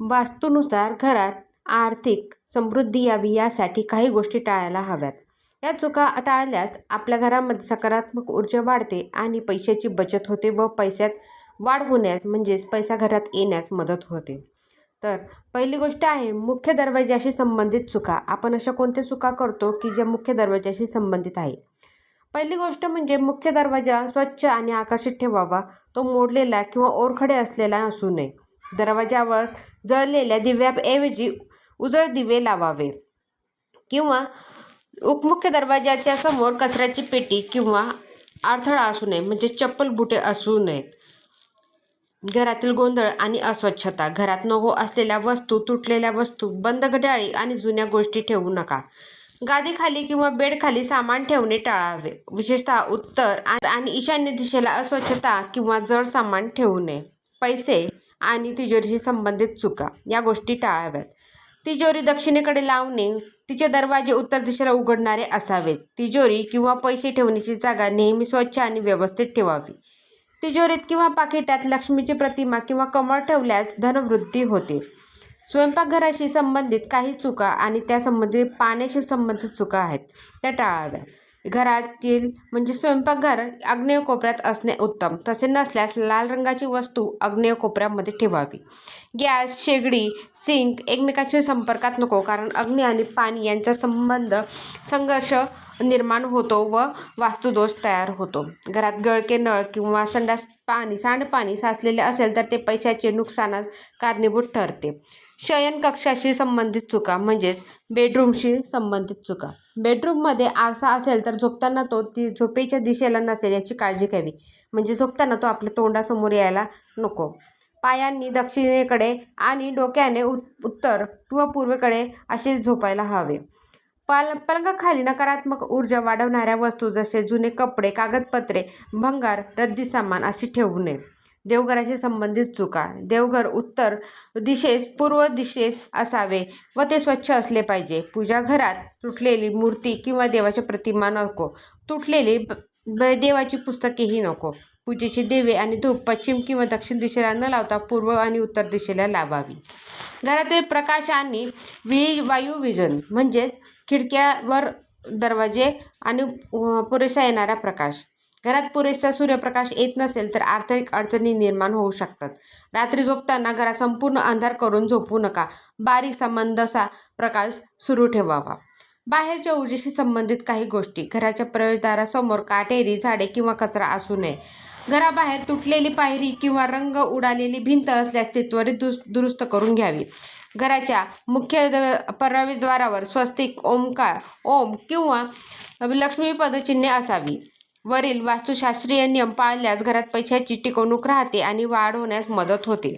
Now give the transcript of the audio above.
वास्तूनुसार घरात आर्थिक समृद्धी यावी यासाठी काही गोष्टी टाळायला हव्यात. या चुका टाळल्यास आपल्या घरामध्ये सकारात्मक ऊर्जा वाढते आणि पैशाची बचत होते व पैशात वाढ होण्यास म्हणजेच पैसा घरात येण्यास मदत होते. तर पहिली गोष्ट आहे मुख्य दरवाजाशी संबंधित चुका. आपण अशा कोणत्या चुका करतो की ज्या मुख्य दरवाजाशी संबंधित आहे? पहिली गोष्ट म्हणजे मुख्य दरवाजा स्वच्छ आणि आकर्षित ठेवावा. तो मोडलेला किंवा ओरखडे असलेला असू नये. दरवाजावर जळलेल्या दिव्याऐवजी उजळ दिवे लावावे किंवा उपमुख्य दरवाजाच्या समोर कचऱ्याची पेटी किंवा अडथळा असू नये म्हणजे चप्पल बुटे असू नयेत. घरातील गोंधळ आणि अस्वच्छता घरात नको असलेल्या वस्तू तुटलेल्या वस्तू बंद घड्याळी आणि जुन्या गोष्टी ठेवू नका. गादीखाली किंवा बेडखाली सामान ठेवणे टाळावे. विशेषतः उत्तर आणि ईशान्य दिशेला अस्वच्छता किंवा जड सामान ठेवू नये. पैसे आणि तिजोरीशी संबंधित चुका. या गोष्टी टाळाव्यात. तिजोरी दक्षिणेकडे लावणे तिचे दरवाजे उत्तर दिशेला उघडणारे असावेत. तिजोरी किंवा पैसे ठेवण्याची जागा नेहमी स्वच्छ आणि व्यवस्थित ठेवावी. तिजोरीत किंवा पाकिटात लक्ष्मीची प्रतिमा किंवा कमळ ठेवल्यास धनवृद्धी होते. स्वयंपाकघराशी संबंधित काही चुका आणि त्यासंबंधित पाण्याशी संबंधित चुका आहेत त्या टाळाव्या घरातील म्हणजे स्वयंपाकघर आग्नेय कोपऱ्यात असणे उत्तम. तसे नसल्यास लाल रंगाची वस्तू आग्नेय कोपऱ्यामध्ये ठेवावी. गॅस शेगडी सिंक एकमेकाच्या संपर्कात नको कारण अग्नी आणि पाणी यांचा संबंध संघर्ष निर्माण होतो व वास्तुदोष तयार होतो. घरात गळके नळ किंवा संडास पाणी सांडपाणी साचलेले असेल तर ते पैशाचे नुकसानास कारणीभूत ठरते. शयनकक्षाशी संबंधित चुका म्हणजेच बेडरूमशी संबंधित चुका. बेडरूममध्ये आरसा असेल तर झोपताना तो ती झोपेच्या दिशेला नसेल याची काळजी घ्यावी. म्हणजे झोपताना तो आपल्या तोंडासमोर यायला नको. पायांनी दक्षिणेकडे आणि डोक्याने उत उत्तर किंवा पूर्वेकडे असे झोपायला हवे. पल पलंगाखाली नकारात्मक ऊर्जा वाढवणाऱ्या वस्तू जसे जुने कपडे कागदपत्रे भंगार रद्दी सामान असे ठेवू नये. देवघराशी संबंधित चुका. देवघर उत्तर दिशेस पूर्व दिशेस असावे व ते स्वच्छ असले पाहिजे. पूजा घरात तुटलेली मूर्ती किंवा देवाच्या प्रतिमा नको. तुटलेली ब देवाची पुस्तकेही नको. पूजेची देवे आणि धूप पश्चिम किंवा दक्षिण दिशेला न लावता पूर्व आणि उत्तर दिशेला लावावी. घरातील प्रकाश आणि वि वायुविजन म्हणजेच खिडक्यावर दरवाजे आणि पुरेसा येणारा प्रकाश. घरात पुरेसा सूर्यप्रकाश येत नसेल तर आर्थिक अडचणी निर्माण होऊ शकतात. रात्री झोपताना घरात संपूर्ण अंधार करून झोपू नका. बारीकसा मंदसा प्रकाश सुरू ठेवावा. बाहेरच्या ऊर्जेशी संबंधित काही गोष्टी. घराच्या प्रवेशद्वारासमोर काटेरी झाडे किंवा कचरा असू नये. घराबाहेर तुटलेली पायरी किंवा रंग उडालेली भिंत असल्यास ती त्वरित दुरुस्त करून घ्यावी. घराच्या मुख्य प्रवेशद्वारावर स्वस्तिक ओमकार ओम किंवा लक्ष्मी पदचिन्हे असावी. वरील वास्तुशास्त्रीय नियम पाळल्यास घरात पैशाची टिकवणूक राहते आणि वाढ होण्यास मदत होते.